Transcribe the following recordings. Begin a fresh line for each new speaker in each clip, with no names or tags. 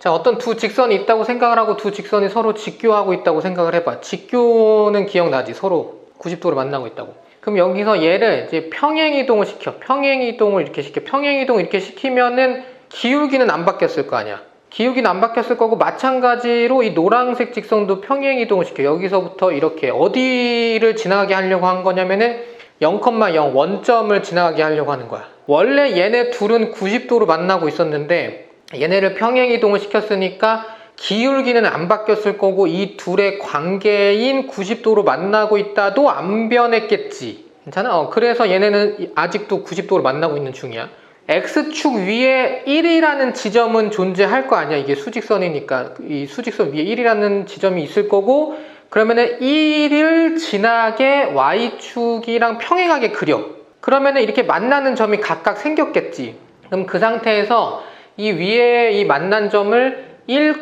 자, 어떤 두 직선이 있다고 생각을 하고 두 직선이 서로 직교하고 있다고 생각을 해봐. 직교는 기억나지? 서로 90도로 만나고 있다고. 그럼 여기서 얘를 이제 평행 이동을 시켜. 평행 이동을 이렇게 시켜. 평행 이동 이렇게 시키면은 기울기는 안 바뀌었을 거 아니야. 기울기는 안 바뀌었을 거고 마찬가지로 이 노란색 직선도 평행 이동을 시켜. 여기서부터 이렇게 어디를 지나가게 하려고 한 거냐면은 0,0 원점을 지나가게 하려고 하는 거야. 원래 얘네 둘은 90도로 만나고 있었는데 얘네를 평행 이동을 시켰으니까 기울기는 안 바뀌었을 거고 이 둘의 관계인 90도로 만나고 있다도 안 변했겠지. 괜찮아? 어, 그래서 얘네는 아직도 90도로 만나고 있는 중이야. X축 위에 1이라는 지점은 존재할 거 아니야. 이게 수직선이니까 이 수직선 위에 1이라는 지점이 있을 거고 그러면은 1을 지나게 Y축이랑 평행하게 그려. 그러면은 이렇게 만나는 점이 각각 생겼겠지. 그럼 그 상태에서 이 위에 이 만난 점을 1,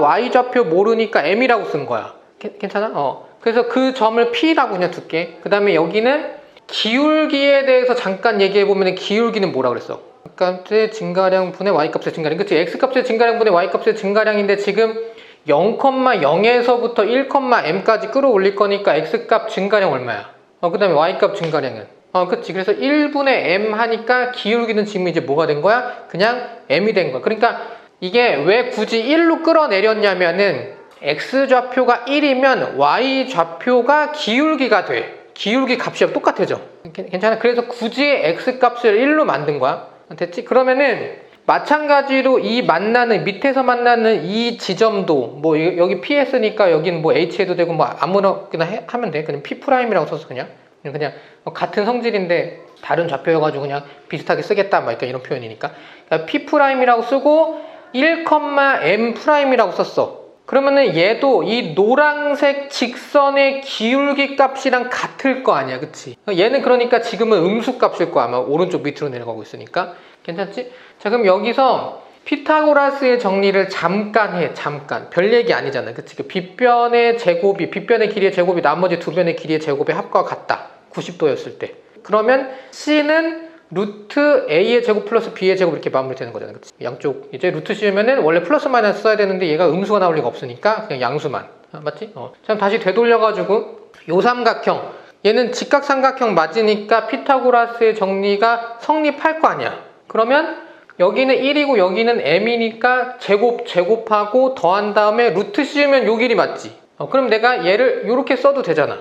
y좌표 모르니까 m이라고 쓴 거야. 괜- 괜찮아? 어. 그래서 그 점을 p라고 그냥 둘게. 그 다음에 여기는 기울기에 대해서 잠깐 얘기해 보면 기울기는 뭐라 그랬어? 값의 증가량 분의 y값의 증가량. 그치? x값의 증가량 분의 y값의 증가량인데 지금 0,0에서부터 1,m까지 끌어올릴 거니까 x값 증가량 얼마야? 어, 그 다음에 y값 증가량은? 어, 그치. 그래서 1분의 m 하니까 기울기는 지금 이제 뭐가 된 거야? 그냥 m이 된 거야. 그러니까 이게 왜 굳이 1로 끌어내렸냐면은 x좌표가 1이면 y좌표가 기울기가 돼. 기울기 값이 똑같아져. 괜- 괜찮아? 그래서 굳이 x값을 1로 만든 거야. 됐지? 그러면은 마찬가지로 이 만나는 밑에서 만나는 이 지점도 뭐 여- 여기 PS니까 여기는 뭐 H 해도 되고 뭐 아무렇게나 해- 하면 돼. 그냥 P 프라임이라고 써서 그냥 그냥 같은 성질인데 다른 좌표여가지고 그냥 비슷하게 쓰겠다 막 이런 표현이니까 그러니까 P 프라임이라고 쓰고 1,m 프라임이라고 썼어. 그러면은 얘도 이 노란색 직선의 기울기 값이랑 같을 거 아니야, 그치? 얘는 그러니까 지금은 음수 값일 거야, 아마 오른쪽 밑으로 내려가고 있으니까. 괜찮지? 자, 그럼 여기서 피타고라스의 정리를 잠깐 해, 잠깐. 별 얘기 아니잖아, 그치? 그 빗변의 제곱이, 빗변의 길이의 제곱이 나머지 두 변의 길이의 제곱의 합과 같다. 90도였을 때. 그러면 C는 루트 A의 제곱 플러스 B의 제곱 이렇게 마무리되는 거잖아. 그치? 양쪽 이제 루트 씌우면은 원래 플러스 마이너스 써야 되는데 얘가 음수가 나올 리가 없으니까 그냥 양수만. 아, 맞지? 어. 자, 다시 되돌려가지고 요 삼각형 얘는 직각삼각형 맞으니까 피타고라스의 정리가 성립할 거 아니야. 그러면 여기는 1이고 여기는 m이니까 제곱 제곱하고 더한 다음에 루트 씌우면 요 길이 맞지. 어, 그럼 내가 얘를 이렇게 써도 되잖아.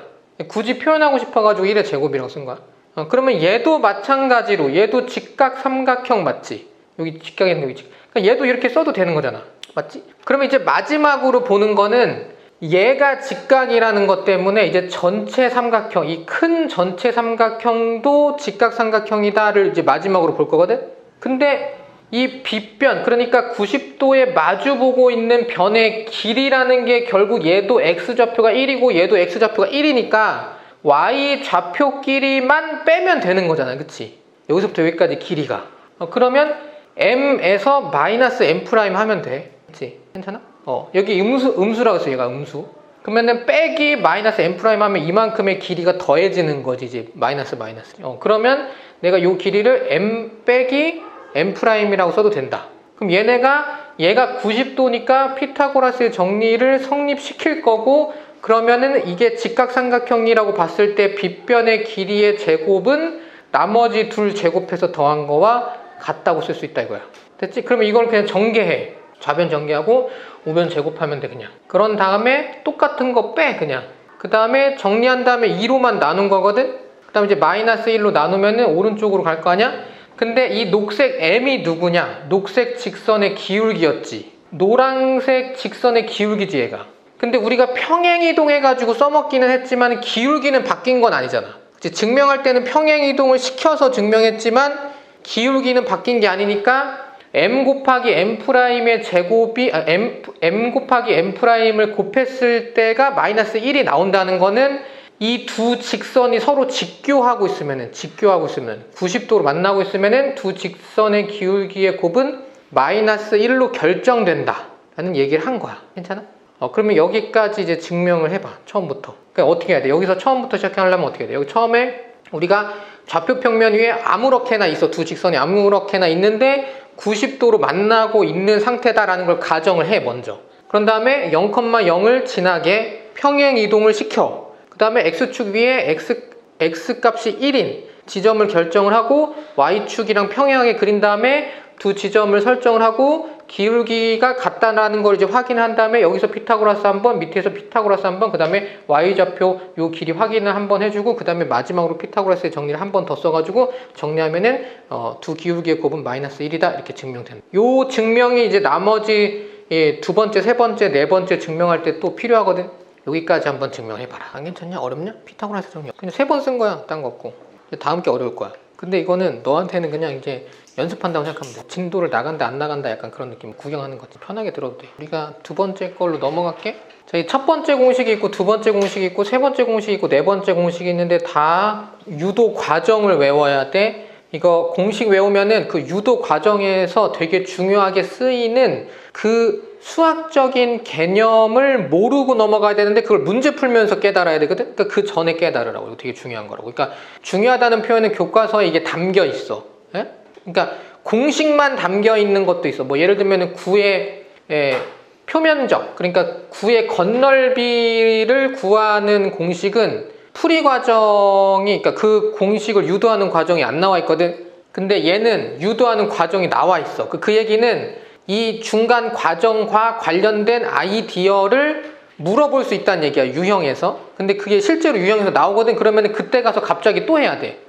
굳이 표현하고 싶어가지고 1의 제곱이라고 쓴 거야. 어, 그러면 얘도 마찬가지로 얘도 직각 삼각형 맞지? 여기 직각에 있는 위치. 그러니까 얘도 이렇게 써도 되는 거잖아. 맞지? 그러면 이제 마지막으로 보는 거는 얘가 직각이라는 것 때문에 이제 전체 삼각형, 이 큰 전체 삼각형도 직각 삼각형이다를 이제 마지막으로 볼 거거든? 근데 이 빗변, 그러니까 90도에 마주 보고 있는 변의 길이라는 게 결국 얘도 x좌표가 1이고 얘도 x좌표가 1이니까 y좌표끼리만 빼면 되는 거잖아. 그치? 여기서부터 여기까지 길이가. 어, 그러면 m에서 마이너스 m 프라임 하면 돼. 그치? 괜찮아? 어, 여기 음수, 음수라고 했어. 얘가 음수. 그러면은 빼기 마이너스 m 프라임 하면 이만큼의 길이가 더해지는 거지. 이제 마이너스 마이너스. 어, 그러면 내가 요 길이를 m 빼기 m 프라임이라고 써도 된다. 그럼 얘네가 얘가 90도니까 피타고라스의 정리를 성립시킬 거고 그러면은 이게 직각삼각형이라고 봤을 때 빗변의 길이의 제곱은 나머지 둘 제곱해서 더한 거와 같다고 쓸 수 있다 이거야. 됐지? 그러면 이걸 그냥 전개해. 좌변 전개하고 우변 제곱하면 돼 그냥. 그런 다음에 똑같은 거 빼 그냥. 그 다음에 정리한 다음에 2로만 나눈 거거든? 그 다음에 이제 마이너스 1로 나누면은 오른쪽으로 갈 거 아니야? 근데 이 녹색 m이 누구냐? 녹색 직선의 기울기였지. 노란색 직선의 기울기지 얘가. 근데 우리가 평행 이동 해가지고 써먹기는 했지만 기울기는 바뀐 건 아니잖아. 이제 증명할 때는 평행 이동을 시켜서 증명했지만 기울기는 바뀐 게 아니니까 m 곱하기 m 프라임의 제곱이 아, m, m 곱하기 m 프라임을 곱했을 때가 마이너스 1이 나온다는 거는 이 두 직선이 서로 직교하고 있으면은 직교하고 있으면 90도로 만나고 있으면은 두 직선의 기울기의 곱은 마이너스 1로 결정된다 라는 얘기를 한 거야 괜찮아? 어, 그러면 여기까지 이제 증명을 해봐 처음부터 그러니까 어떻게 해야 돼? 여기서 처음부터 시작하려면 어떻게 해야 돼? 여기 처음에 우리가 좌표 평면 위에 아무렇게나 있어 두 직선이 아무렇게나 있는데 90도로 만나고 있는 상태다라는 걸 가정을 해 먼저 그런 다음에 0,0을 지나게 평행 이동을 시켜 그 다음에 x축 위에 x, x 값이 1인 지점을 결정을 하고 y축이랑 평행하게 그린 다음에 두 지점을 설정을 하고 기울기가 같다라는 걸 이제 확인한 다음에 여기서 피타고라스 한번 밑에서 피타고라스 한번 그 다음에 y좌표 요 길이 확인을 한번 해주고 그 다음에 마지막으로 피타고라스의 정리를 한 번 더 써가지고 정리하면은 어, 두 기울기의 곱은 마이너스 1이다 이렇게 증명된다. 요 증명이 이제 나머지 예, 두 번째 세 번째 네 번째 증명할 때 또 필요하거든 여기까지 한번 증명해봐라 안 괜찮냐 어렵냐 피타고라스 정리 그냥 세 번 쓴 거야 딴 거 없고 다음 게 어려울 거야 근데 이거는 너한테는 그냥 이제 연습한다고 생각하면 돼. 진도를 나간다 안 나간다 약간 그런 느낌 구경하는 거지. 편하게 들어도 돼. 우리가 두 번째 걸로 넘어갈게. 저희 첫 번째 공식이 있고 두 번째 공식이 있고 세 번째 공식이 있고 네 번째 공식이 있는데 다 유도 과정을 외워야 돼. 이거 공식 외우면은 그 유도 과정에서 되게 중요하게 쓰이는 그 수학적인 개념을 모르고 넘어가야 되는데 그걸 문제 풀면서 깨달아야 되거든. 그러니까 그 전에 깨달으라고. 이거 되게 중요한 거라고. 그러니까 중요하다는 표현은 교과서에 이게 담겨 있어. 예? 그러니까 공식만 담겨 있는 것도 있어. 뭐 예를 들면은 구의 예, 표면적, 그러니까 구의 건널비를 구하는 공식은 풀이 과정이, 그러니까 그 공식을 유도하는 과정이 안 나와 있거든. 근데 얘는 유도하는 과정이 나와 있어. 그, 그 얘기는 이 중간 과정과 관련된 아이디어를 물어볼 수 있다는 얘기야 유형에서. 근데 그게 실제로 유형에서 나오거든. 그러면 그때 가서 갑자기 또 해야 돼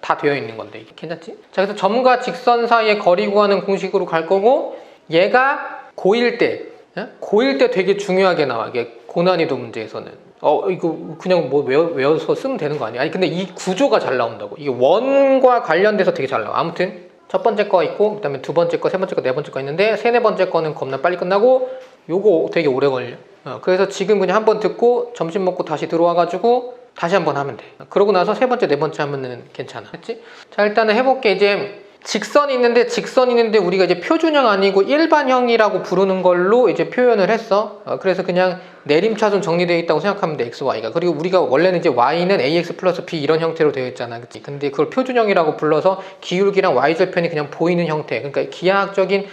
다 되어 있는 건데 이게. 괜찮지? 자 그래서 점과 직선 사이의 거리 구하는 공식으로 갈 거고 얘가 고1 때 예? 고1 때 되게 중요하게 나와 이게 고난이도 문제에서는. 어 이거 그냥 뭐 외워, 외워 서 쓰면 되는 거 아니야? 아니 근데 이 구조가 잘 나온다고. 이게 원과 관련돼서 되게 잘 나와. 아무튼 첫 번째 거 있고 그다음에 두 번째 거, 세 번째 거, 네 번째 거 있는데 세네 번째 거는 겁나 빨리 끝나고 요거 되게 오래 걸려. 어, 그래서 지금 그냥 한번 듣고 점심 먹고 다시 들어와 가지고 다시 한번 하면 돼. 그러고 나서 세 번째, 네 번째 하면은 괜찮아. 했지? 자 일단은 해볼게 이제 직선이 있는데 직선이 있는데 우리가 이제 표준형 아니고 일반형이라고 부르는 걸로 이제 표현을 했어. 어, 그래서 그냥 내림차순 정리되어 있다고 생각하면 돼 x, y가. 그리고 우리가 원래는 이제 y는 ax 플러스 b 이런 형태로 되어 있잖아, 그치? 근데 그걸 표준형이라고 불러서 기울기랑 y절편이 그냥 보이는 형태. 그러니까 기하학적인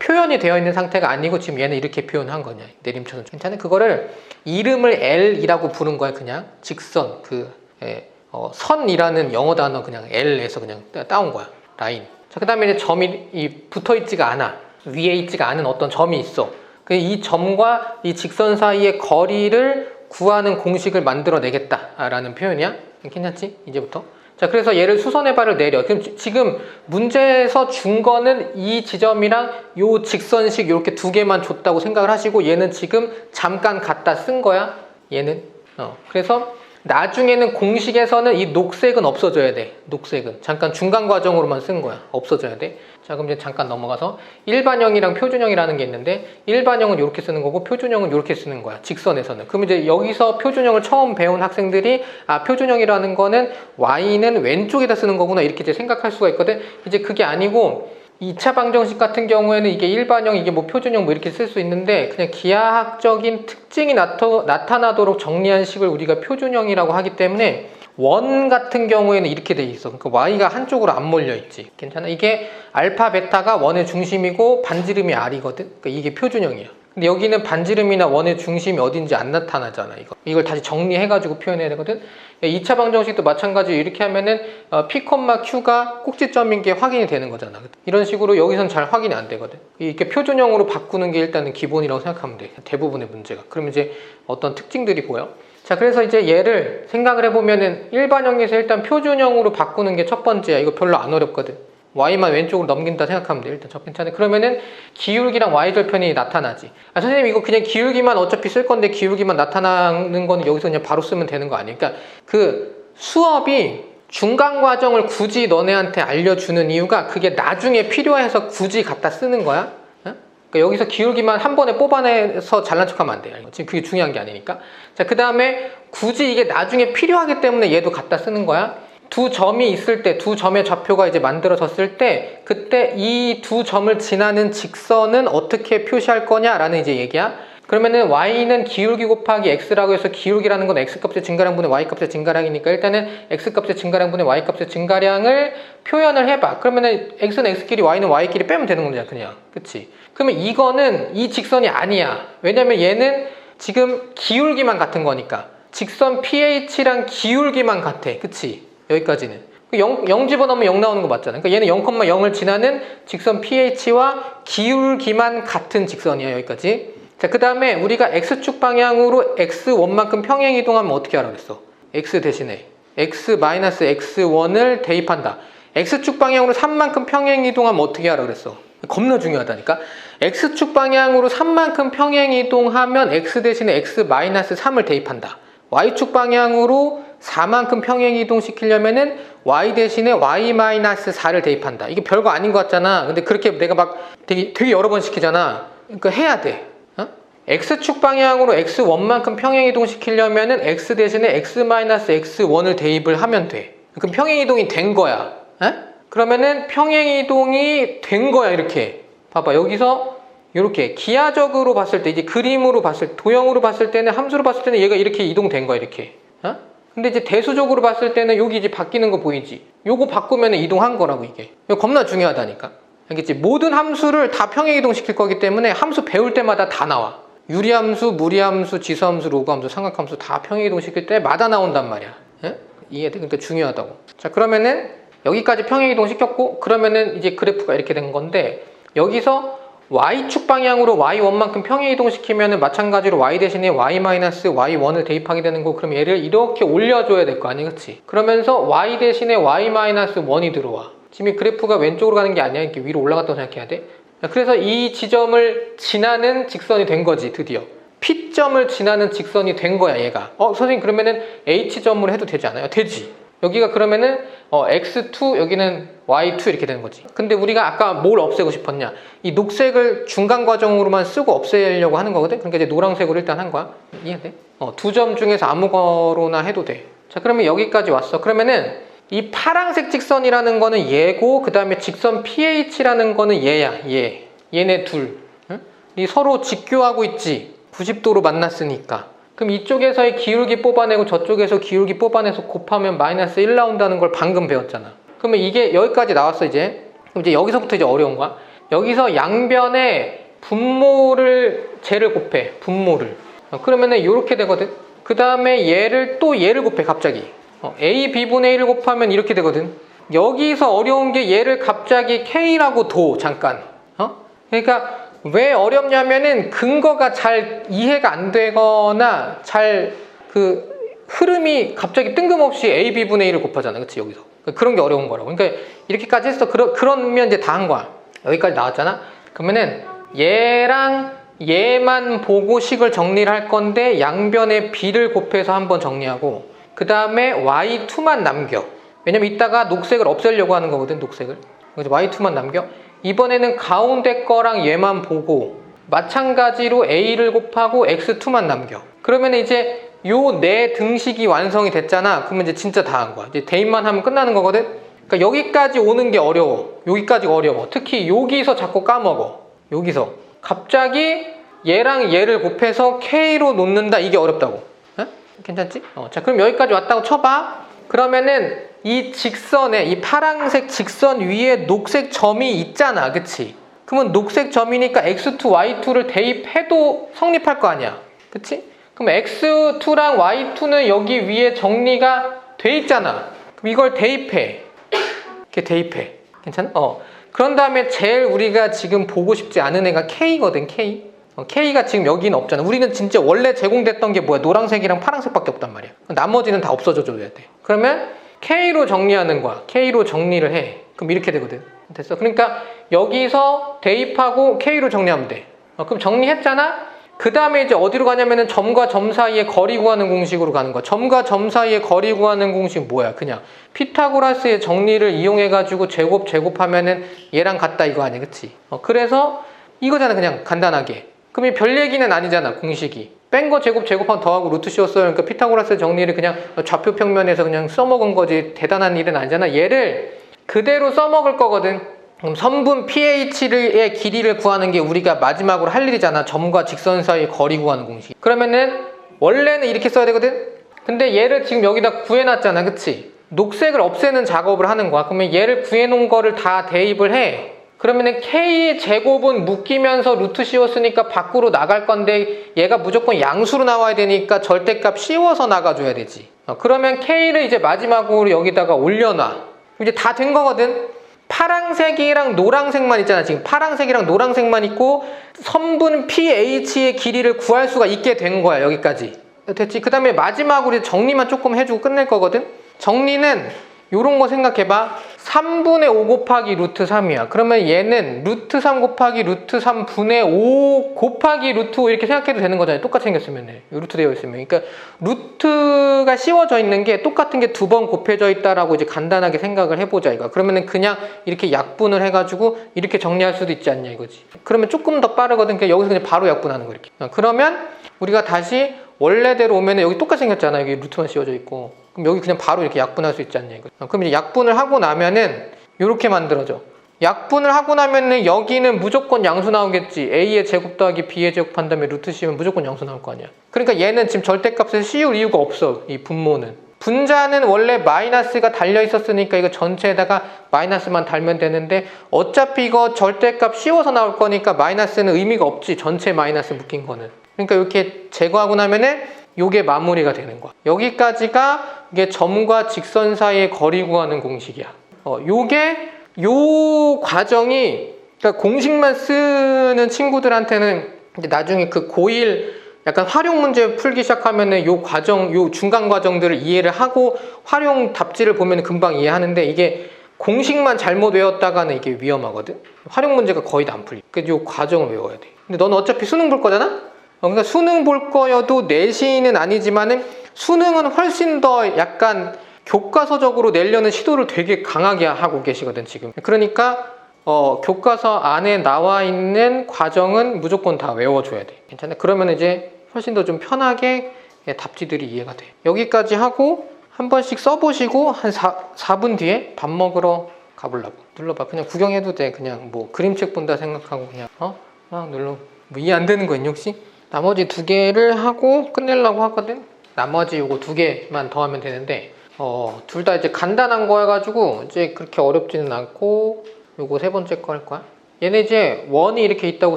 표현이 되어 있는 상태가 아니고 지금 얘는 이렇게 표현한 거냐 내림차순 괜찮아? 그거를 이름을 L이라고 부른 거야 그냥 직선 그 예, 어, 선이라는 영어 단어 그냥 L에서 그냥 따온 거야 라인. 자, 그 다음에 이제 점이 이 붙어 있지가 않아. 위에 있지가 않은 어떤 점이 있어. 그이 점과 이 직선 사이의 거리를 구하는 공식을 만들어 내겠다라는 표현이야. 괜찮지? 이제부터. 자, 그래서 얘를 수선의 발을 내려. 그럼 지금 문제에서 준 거는 이 지점이랑 요 직선식 이렇게 두 개만 줬다고 생각을 하시고 얘는 지금 잠깐 갖다 쓴 거야. 얘는. 어. 그래서 나중에는 공식에서는 이 녹색은 없어져야 돼. 녹색은. 잠깐 중간 과정으로만 쓴 거야. 없어져야 돼. 자, 그럼 이제 잠깐 넘어가서 일반형이랑 표준형이라는 게 있는데 일반형은 이렇게 쓰는 거고 표준형은 이렇게 쓰는 거야. 직선에서는. 그럼 이제 여기서 표준형을 처음 배운 학생들이 아, 표준형이라는 거는 y는 왼쪽에다 쓰는 거구나. 이렇게 이제 생각할 수가 있거든. 이제 그게 아니고 2차 방정식 같은 경우에는 이게 일반형, 이게 뭐 표준형 뭐 이렇게 쓸 수 있는데 그냥 기하학적인 특징이 나타, 나타나도록 정리한 식을 우리가 표준형이라고 하기 때문에 원 같은 경우에는 이렇게 돼 있어. 그러니까 y가 한쪽으로 안 몰려 있지. 괜찮아? 이게 알파, 베타가 원의 중심이고 반지름이 r이거든. 그러니까 이게 표준형이야. 근데 여기는 반지름이나 원의 중심이 어딘지 안 나타나잖아 이거. 이걸 다시 정리해가지고 표현해야 되거든? 2차 방정식도 마찬가지로 이렇게 하면은 어, P, Q가 꼭지점인 게 확인이 되는 거잖아. 이런 식으로 여기선 잘 확인이 안 되거든. 이렇게 표준형으로 바꾸는 게 일단은 기본이라고 생각하면 돼. 대부분의 문제가. 그러면 이제 어떤 특징들이 보여? 자 그래서 이제 얘를 생각을 해보면은 일반형에서 일단 표준형으로 바꾸는 게 첫 번째야. 이거 별로 안 어렵거든 y만 왼쪽으로 넘긴다 생각하면 돼. 일단 저 괜찮아요. 그러면은 기울기랑 y절편이 나타나지. 아, 선생님 이거 그냥 기울기만 어차피 쓸 건데 기울기만 나타나는 거는 여기서 그냥 바로 쓰면 되는 거 아니에요? 그러니까 그 수업이 중간 과정을 굳이 너네한테 알려주는 이유가 그게 나중에 필요해서 굳이 갖다 쓰는 거야. 어? 그러니까 여기서 기울기만 한 번에 뽑아내서 잘난 척하면 안 돼요. 지금 그게 중요한 게 아니니까. 자, 그 다음에 굳이 이게 나중에 필요하기 때문에 얘도 갖다 쓰는 거야. 두 점이 있을 때, 두 점의 좌표가 이제 만들어졌을 때, 그때 이 두 점을 지나는 직선은 어떻게 표시할 거냐라는 이제 얘기야. 그러면은 y는 기울기 곱하기 x라고 해서 기울기라는 건 x값의 증가량 분의 y값의 증가량이니까 일단은 x값의 증가량 분의 y값의 증가량을 표현을 해봐. 그러면은 x는 x끼리 y는 y끼리 빼면 되는 거잖아 그냥. 그치? 그러면 이거는 이 직선이 아니야. 왜냐면 얘는 지금 기울기만 같은 거니까. 직선 pH랑 기울기만 같아. 그치? 여기까지는. 0, 0 집어넣으면 0 나오는 거 맞잖아. 그러니까 얘는 0,0을 지나는 직선 pH와 기울기만 같은 직선이야. 여기까지. 자, 그 다음에 우리가 x축 방향으로 x1만큼 평행 이동하면 어떻게 하라 그랬어? x 대신에 x-x1을 대입한다. x축 방향으로 3만큼 평행 이동하면 어떻게 하라 그랬어? 겁나 중요하다니까. x축 방향으로 3만큼 평행 이동하면 x 대신에 x-3을 대입한다. y축 방향으로 4만큼 평행 이동시키려면은 y 대신에 y-4를 대입한다. 이게 별거 아닌 것 같잖아. 근데 그렇게 내가 막 되게, 되게 여러 번 시키잖아. 그러니까 해야 돼. 어? x축 방향으로 x1만큼 평행 이동시키려면은 x 대신에 x-x1을 대입을 하면 돼. 그럼 평행 이동이 된 거야. 에? 그러면은 평행 이동이 된 거야, 이렇게. 봐봐. 여기서 이렇게 기하적으로 봤을 때 이제 그림으로 봤을 때 도형으로 봤을 때는 함수로 봤을 때는 얘가 이렇게 이동된 거야, 이렇게. 어? 근데 이제 대수적으로 봤을 때는 여기 이제 바뀌는 거 보이지? 요거 바꾸면 이동한 거라고 이게. 이거 겁나 중요하다니까. 알겠지? 모든 함수를 다 평행 이동시킬 거기 때문에 함수 배울 때마다 다 나와. 유리함수, 무리함수, 지수함수, 로그함수, 삼각함수 다 평행 이동시킬 때마다 나온단 말이야. 예? 이해돼? 그러니까 중요하다고. 자, 그러면은 여기까지 평행 이동 시켰고 그러면은 이제 그래프가 이렇게 된 건데 여기서 y축 방향으로 y1만큼 평행 이동시키면은 마찬가지로 y 대신에 y-y1을 대입하게 되는 거. 그럼 얘를 이렇게 올려줘야 될 거 아니야 그치? 그러면서 y 대신에 y-1이 들어와. 지금 이 그래프가 왼쪽으로 가는 게 아니야? 이렇게 위로 올라갔다고 생각해야 돼? 그래서 이 지점을 지나는 직선이 된 거지 드디어. P점을 지나는 직선이 된 거야 얘가. 어 선생님 그러면은 H점으로 해도 되지 않아요? 되지 여기가 그러면은 어, x2 여기는 y2 이렇게 되는 거지. 근데 우리가 아까 뭘 없애고 싶었냐? 이 녹색을 중간 과정으로만 쓰고 없애려고 하는 거거든? 그러니까 이제 노란색으로 일단 한 거야. 이해돼? 어, 두 점 중에서 아무거나 해도 돼자 그러면 여기까지 왔어. 그러면은 이 파란색 직선이라는 거는 얘고 그 다음에 직선 pH라는 거는 얘야. 얘. 얘네 둘. 응? 이 서로 직교하고 있지. 90도로 만났으니까 그럼 이쪽에서의 기울기 뽑아내고 저쪽에서 기울기 뽑아내서 곱하면 마이너스 1 나온다는 걸 방금 배웠잖아. 그러면 이게 여기까지 나왔어 이제. 그럼 이제 여기서부터 이제 어려운 거야. 여기서 양변에 분모를 쟤를 곱해. 분모를. 어, 그러면은 이렇게 되거든. 그 다음에 얘를 또 얘를 곱해 갑자기. 어, a b분의 1을 곱하면 이렇게 되거든. 여기서 어려운 게 얘를 갑자기 k라고 둬 잠깐. 어? 그러니까 왜 어렵냐면은 근거가 잘 이해가 안 되거나 잘 그 흐름이 갑자기 뜬금없이 a b분의 1을 곱하잖아 그치? 여기서. 그런 게 어려운 거라고. 그러니까 이렇게까지 했어 그러, 그러면 이제 다 한 거야. 여기까지 나왔잖아? 그러면은 얘랑 얘만 보고 식을 정리를 할 건데 양변에 b를 곱해서 한번 정리하고 그 다음에 y2만 남겨. 왜냐면 이따가 녹색을 없애려고 하는 거거든 녹색을. 그래서 y2만 남겨 이번에는 가운데 거랑 얘만 보고 마찬가지로 a를 곱하고 x2만 남겨. 그러면 이제 요 네 등식이 완성이 됐잖아. 그러면 이제 진짜 다 한 거야. 이제 대입만 하면 끝나는 거거든? 그러니까 여기까지 오는 게 어려워. 여기까지 어려워. 특히 여기서 자꾸 까먹어. 여기서. 갑자기 얘랑 얘를 곱해서 k로 놓는다. 이게 어렵다고. 에? 괜찮지? 어, 자 그럼 여기까지 왔다고 쳐봐. 그러면은 이 직선에 이 파란색 직선 위에 녹색 점이 있잖아 그치? 그러면 녹색 점이니까 x2, y2를 대입해도 성립할 거 아니야 그치? 그럼 x2랑 y2는 여기 위에 정리가 돼 있잖아 그럼 이걸 대입해 이렇게 대입해 괜찮아? 어 그런 다음에 제일 우리가 지금 보고 싶지 않은 애가 k거든 k 어, K가 지금 여기는 없잖아. 우리는 진짜 원래 제공됐던 게 뭐야? 노란색이랑 파란색밖에 없단 말이야. 나머지는 다 없어져 줘야 돼. 그러면 K로 정리하는 거야. K로 정리를 해. 그럼 이렇게 되거든. 됐어. 그러니까 여기서 대입하고 K로 정리하면 돼. 어, 그럼 정리했잖아? 그 다음에 이제 어디로 가냐면은 점과 점 사이의 거리 구하는 공식으로 가는 거야. 점과 점 사이의 거리 구하는 공식 뭐야? 그냥 피타고라스의 정리를 이용해가지고 제곱 제곱하면은 얘랑 같다 이거 아니야, 그치? 어, 그래서 이거잖아, 그냥 간단하게. 그럼 이 별 얘기는 아니잖아, 공식이. 뺀 거 제곱 제곱하면 더하고 루트 씌웠어요. 그러니까 피타고라스 정리를 그냥 좌표 평면에서 그냥 써먹은 거지 대단한 일은 아니잖아. 얘를 그대로 써먹을 거거든. 그럼 선분 pH의 길이를 구하는 게 우리가 마지막으로 할 일이잖아. 점과 직선 사이의 거리 구하는 공식. 그러면은 원래는 이렇게 써야 되거든. 근데 얘를 지금 여기다 구해놨잖아, 그치? 녹색을 없애는 작업을 하는 거야. 그러면 얘를 구해놓은 거를 다 대입을 해. 그러면은 k 제곱은 묶이면서 루트 씌웠으니까 밖으로 나갈 건데 얘가 무조건 양수로 나와야 되니까 절대값 씌워서 나가줘야 되지. 어, 그러면 k를 이제 마지막으로 여기다가 올려놔. 이제 다 된 거거든. 파랑색이랑 노랑색만 있잖아. 지금 파랑색이랑 노랑색만 있고 선분 pH의 길이를 구할 수가 있게 된 거야. 여기까지. 됐지? 그 다음에 마지막으로 정리만 조금 해주고 끝낼 거거든. 정리는 요런 거 생각해봐. 3분의 5 곱하기 루트 3이야. 그러면 얘는 루트 3 곱하기 루트 3 분의 5 곱하기 루트 5 이렇게 생각해도 되는 거잖아요. 똑같이 생겼으면. 루트 되어 있으면. 그러니까 루트가 씌워져 있는 게 똑같은 게 두 번 곱해져 있다라고 이제 간단하게 생각을 해보자 이거. 그러면은 그냥 이렇게 약분을 해가지고 이렇게 정리할 수도 있지 않냐 이거지. 그러면 조금 더 빠르거든. 그냥 여기서 그냥 바로 약분하는 거 이렇게. 어, 그러면 우리가 다시 원래대로 오면은 여기 똑같이 생겼잖아. 여기 루트만 씌워져 있고. 그럼 여기 그냥 바로 이렇게 약분할 수 있지 않냐 이거. 어, 그럼 이제 약분을 하고 나면은 이렇게 만들어져. 약분을 하고 나면은 여기는 무조건 양수 나오겠지. a의 제곱 더하기 b의 제곱 한 다음에 루트 씌우면 무조건 양수 나올 거 아니야. 그러니까 얘는 지금 절대값을 씌울 이유가 없어. 이 분모는. 분자는 원래 마이너스가 달려 있었으니까 이거 전체에다가 마이너스만 달면 되는데 어차피 이거 절대값 씌워서 나올 거니까 마이너스는 의미가 없지. 전체 마이너스 묶인 거는. 그러니까 이렇게 제거하고 나면은 요게 마무리가 되는 거야. 여기까지가 이게 점과 직선 사이의 거리 구하는 공식이야. 어, 요게 요 과정이 그러니까 공식만 쓰는 친구들한테는 이제 나중에 그 고1 약간 활용 문제 풀기 시작하면은 요 과정, 요 중간 과정들을 이해를 하고 활용 답지를 보면 금방 이해하는데 이게 공식만 잘못 외웠다가는 이게 위험하거든. 활용 문제가 거의 다 안 풀려. 그래서 요 과정을 외워야 돼. 근데 너는 어차피 수능 볼 거잖아? 어, 그러니까 수능 볼 거여도 내신은 아니지만은 수능은 훨씬 더 약간 교과서적으로 내려는 시도를 되게 강하게 하고 계시거든 지금. 그러니까 어, 교과서 안에 나와 있는 과정은 무조건 다 외워줘야 돼. 괜찮아? 그러면 이제 훨씬 더 좀 편하게 예, 답지들이 이해가 돼. 여기까지 하고 한 번씩 써보시고 한 4, 4분 뒤에 밥 먹으러 가보려고. 눌러봐. 그냥 구경해도 돼. 그냥 뭐 그림책 본다 생각하고 그냥 어? 막 눌러. 뭐 이해 안 되는 거 있니 혹시? 나머지 두 개를 하고 끝내려고 하거든. 나머지 요거 두 개만 더 하면 되는데 어, 둘 다 이제 간단한 거여가지고 이제 그렇게 어렵지는 않고 요거 세 번째 거 할 거야. 얘네 이제 원이 이렇게 있다고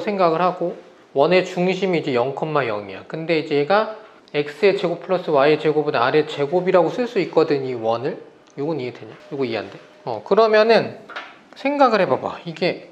생각을 하고 원의 중심이 이제 0,0이야. 근데 이제 얘가 x의 제곱 플러스 y의 제곱은 r의 제곱이라고 쓸 수 있거든 이 원을. 요건 이해되냐? 요거 이해 안 돼? 어 그러면은 생각을 해봐봐. 이게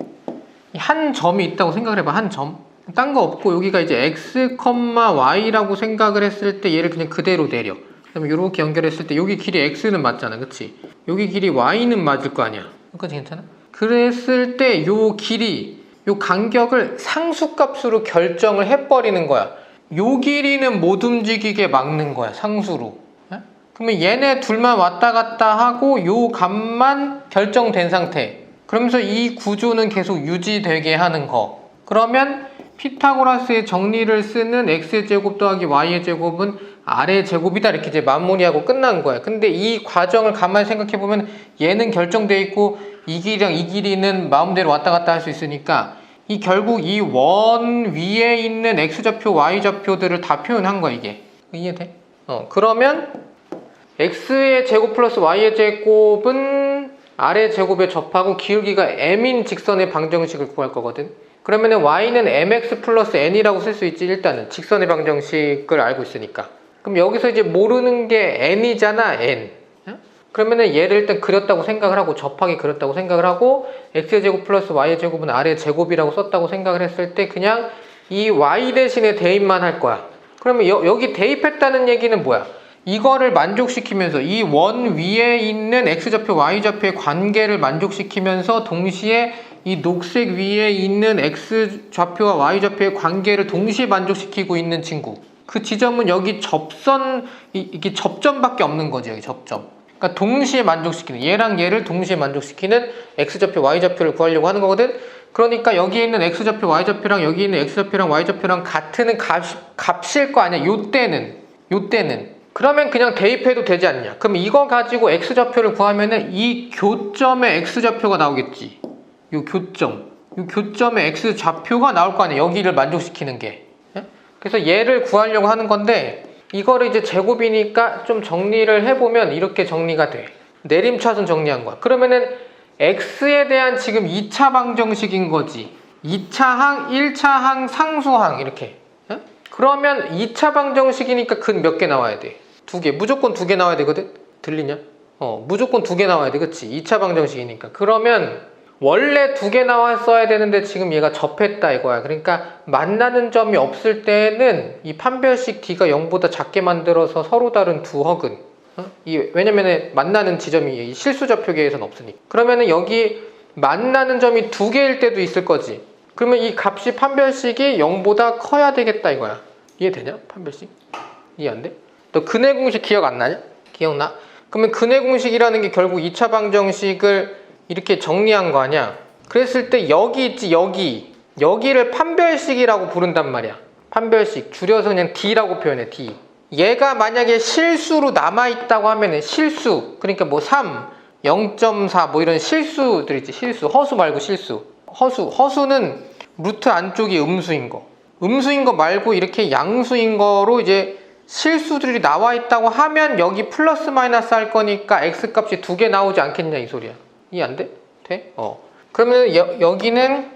한 점이 있다고 생각을 해봐. 한 점. 딴 거 없고 여기가 이제 x, y라고 생각을 했을 때 얘를 그냥 그대로 내려. 그다음에 이렇게 연결했을 때 여기 길이 x는 맞잖아, 그렇지? 여기 길이 y는 맞을 거 아니야. 여기까지 괜찮아? 그랬을 때 요 길이, 요 간격을 상수값으로 결정을 해버리는 거야. 요 길이는 못 움직이게 막는 거야, 상수로. 예? 그러면 얘네 둘만 왔다 갔다 하고 요 값만 결정된 상태. 그러면서 이 구조는 계속 유지되게 하는 거. 그러면 피타고라스의 정리를 쓰는 x제곱 더하기 y의 제곱은 r의 제곱이다 이렇게 이제 마무리하고 끝난 거야. 근데 이 과정을 가만히 생각해 보면 얘는 결정돼 있고 이 길이랑 이 길이는 마음대로 왔다 갔다 할 수 있으니까 이 결국 이 원 위에 있는 x좌표, y좌표들을 다 표현한 거야 이게. 이해돼? 어 그러면 x의 제곱 플러스 y의 제곱은 r의 제곱에 접하고 기울기가 m인 직선의 방정식을 구할 거거든. 그러면 y는 mx 플러스 n이라고 쓸 수 있지 일단은 직선의 방정식을 알고 있으니까. 그럼 여기서 이제 모르는 게 n이잖아 n. 그러면은 얘를 일단 그렸다고 생각을 하고 접하게 그렸다고 생각을 하고 x의 제곱 플러스 y의 제곱은 r의 제곱이라고 썼다고 생각을 했을 때 그냥 이 y 대신에 대입만 할 거야. 그러면 여, 여기 대입했다는 얘기는 뭐야? 이거를 만족시키면서 이 원 위에 있는 x좌표, y좌표의 관계를 만족시키면서 동시에 이 녹색 위에 있는 x좌표와 y좌표의 관계를 동시에 만족시키고 있는 친구. 그 지점은 여기 접선, 이, 이게 접점밖에 없는 거지, 여기 접점. 그러니까 동시에 만족시키는, 얘랑 얘를 동시에 만족시키는 x좌표, y좌표를 구하려고 하는 거거든? 그러니까 여기 있는 x좌표, y좌표랑 여기 있는 x좌표랑 y좌표랑 같은 값, 값일 거 아니야, 요 때는. 요 때는. 그러면 그냥 대입해도 되지 않냐? 그럼 이거 가지고 x좌표를 구하면은 이 교점의 x좌표가 나오겠지. 요 교점 요 교점의 x 좌표가 나올 거 아니에요 여기를 만족시키는 게 예? 그래서 얘를 구하려고 하는 건데 이거를 이제 제곱이니까 좀 정리를 해보면 이렇게 정리가 돼 내림차순 정리한 거야 그러면은 x에 대한 지금 2차 방정식인 거지 2차 항, 1차 항, 상수항 이렇게 예? 그러면 2차 방정식이니까 근 몇 개 나와야 돼? 두 개. 무조건 두 개 나와야 되거든? 들리냐? 어, 무조건 두 개 나와야 돼. 그치? 2차 방정식이니까. 그러면 원래 두 개 나왔어야 되는데 지금 얘가 접했다 이거야. 그러니까 만나는 점이 없을 때는 이 판별식 D가 0보다 작게 만들어서 서로 다른 두 헉은 어? 이, 왜냐면은 만나는 지점이 이 실수적 표계에선 없으니까. 그러면은 여기 만나는 점이 두 개일 때도 있을 거지. 그러면 이 값이 판별식이 0보다 커야 되겠다 이거야. 이해되냐? 판별식? 이해 안 돼? 너 근해 공식 기억 안 나냐? 기억나? 그러면 근해 공식이라는 게 결국 2차 방정식을 이렇게 정리한 거 아니야? 그랬을 때 여기 있지 여기. 여기를 판별식이라고 부른단 말이야. 판별식. 줄여서 그냥 D라고 표현해 D. 얘가 만약에 실수로 남아 있다고 하면은 실수. 그러니까 뭐 3, 0.4 뭐 이런 실수들 있지. 실수. 허수 말고 실수. 허수. 허수는 루트 안쪽이 음수인 거. 음수인 거 말고 이렇게 양수인 거로 이제 실수들이 나와 있다고 하면 여기 플러스 마이너스 할 거니까 x 값이 두 개 나오지 않겠냐 이 소리야 이해 안 돼? 돼? 어 그러면 여, 여기는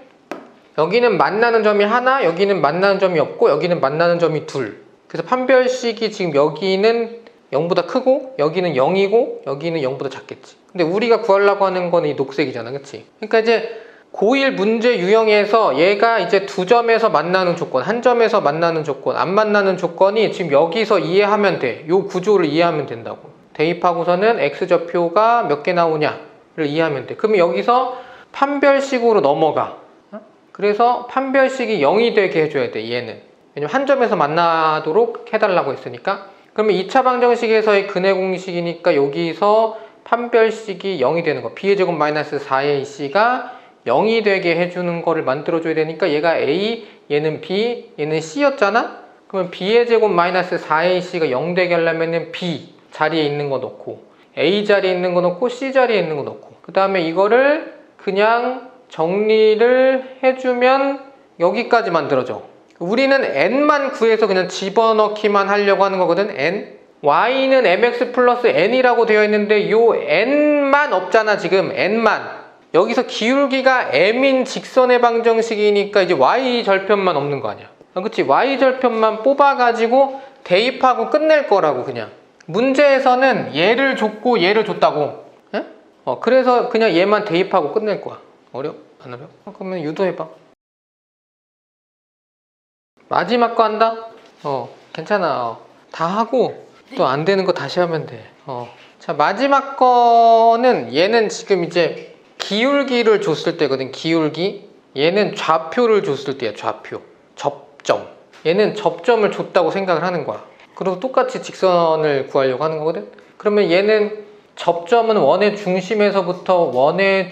여기는 만나는 점이 하나 여기는 만나는 점이 없고 여기는 만나는 점이 둘 그래서 판별식이 지금 여기는 0보다 크고 여기는 0이고 여기는 0보다 작겠지 근데 우리가 구하려고 하는 거는 이 녹색이잖아 그치? 그러니까 이제 고1 문제 유형에서 얘가 이제 두 점에서 만나는 조건, 한 점에서 만나는 조건, 안 만나는 조건이 지금 여기서 이해하면 돼. 요 구조를 이해하면 된다고. 대입하고서는 x좌표가 몇 개 나오냐 를 이해하면 돼. 그러면 여기서 판별식으로 넘어가. 어? 그래서 판별식이 0이 되게 해줘야 돼, 얘는. 왜냐면 한 점에서 만나도록 해달라고 했으니까. 그러면 2차 방정식에서의 근해 공식이니까 여기서 판별식이 0이 되는 거. b의 제곱 마이너스 4ac가 0이 되게 해주는 거를 만들어줘야 되니까 얘가 A, 얘는 B, 얘는 C였잖아? 그러면 B의 제곱 마이너스 4AC가 0 되게 하려면 은 B 자리에 있는 거 넣고 A 자리에 있는 거 넣고 C 자리에 있는 거 넣고 그 다음에 이거를 그냥 정리를 해주면 여기까지 만들어져 우리는 N만 구해서 그냥 집어넣기만 하려고 하는 거거든 N Y는 mx 플러스 N이라고 되어 있는데 요 N만 없잖아 지금 N만 여기서 기울기가 m인 직선의 방정식이니까 이제 y 절편만 없는 거 아니야. 아, 그치? y 절편만 뽑아가지고 대입하고 끝낼 거라고 그냥. 문제에서는 얘를 줬고 얘를 줬다고. 에? 어, 그래서 그냥 얘만 대입하고 끝낼 거야. 어려? 안 어려? 어, 그러면 유도해봐. 마지막 거 한다? 어, 괜찮아. 어. 다 하고 또 안 되는 거 다시 하면 돼. 어. 자, 마지막 거는 얘는 지금 이제 기울기를 줬을 때거든 기울기 얘는 좌표를 줬을 때야 좌표 접점 얘는 접점을 줬다고 생각을 하는 거야 그리고 똑같이 직선을 구하려고 하는 거거든? 그러면 얘는 접점은 원의 중심에서부터 원의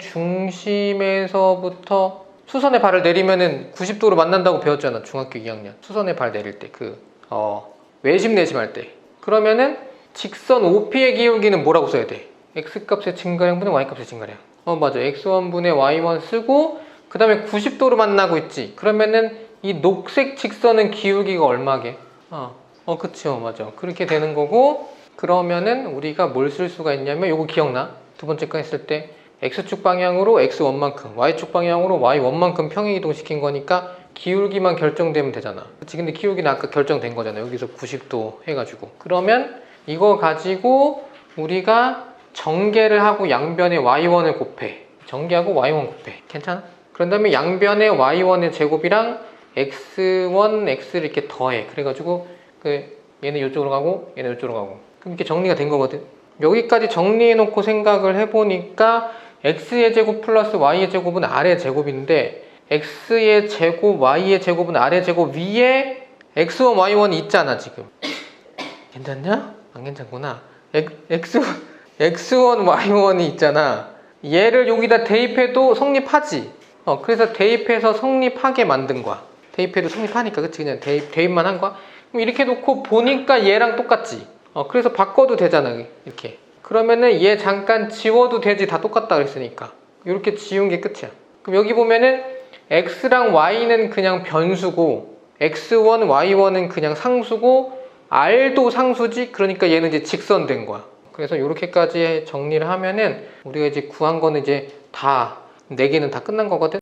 중심에서부터 수선의 발을 내리면은 90도로 만난다고 배웠잖아 중학교 2학년. 수선의 발 내릴 때 그 어, 외심 내심 할 때. 그러면은 직선 OP의 기울기는 뭐라고 써야 돼? x값의 증가량분의 y값의 증가량. 어 맞아. X1분의 y1 쓰고 그 다음에 90도로 만나고 있지. 그러면은 이 녹색 직선은 기울기가 얼마게? 어, 어어 맞아 그렇게 되는 거고 그러면은 우리가 뭘 쓸 수가 있냐면 요거 기억나? 두 번째 거 했을 때 x축 방향으로 x1만큼 y축 방향으로 y1만큼 평행이동 시킨 거니까 기울기만 결정되면 되잖아 그치 근데 기울기는 아까 결정된 거잖아 여기서 90도 해가지고 그러면 이거 가지고 우리가 정계를 하고 양변에 y1을 곱해. 정계하고 y1 곱해. 괜찮아? 그런 다음에 양변에 y1의 제곱이랑 x1, x를 이렇게 더해. 그래가지고 그 얘는 이쪽으로 가고 얘는 이쪽으로 가고. 그럼 이렇게 정리가 된 거거든. 여기까지 정리해 놓고 생각을 해보니까 x의 제곱 플러스 y의 제곱은 아래 제곱인데 x의 제곱, y의 제곱은 아래 제곱 위에 x1, y1이 있잖아 지금. 괜찮냐? 안 괜찮구나. x x1, y1이 있잖아. 얘를 여기다 대입해도 성립하지. 어, 그래서 대입해서 성립하게 만든 거야. 대입해도 성립하니까, 그치? 그냥 대입, 대입만 한 거야. 그럼 이렇게 놓고 보니까 얘랑 똑같지. 어, 그래서 바꿔도 되잖아, 이렇게. 그러면은 얘 잠깐 지워도 되지, 다 똑같다 그랬으니까. 이렇게 지운 게 끝이야. 그럼 여기 보면은 x랑 y는 그냥 변수고 x1, y1은 그냥 상수고 r도 상수지 그러니까 얘는 이제 직선된 거야. 그래서 이렇게까지 정리를 하면은 우리가 이제 구한 거는 이제 다네 개는 다 끝난 거거든.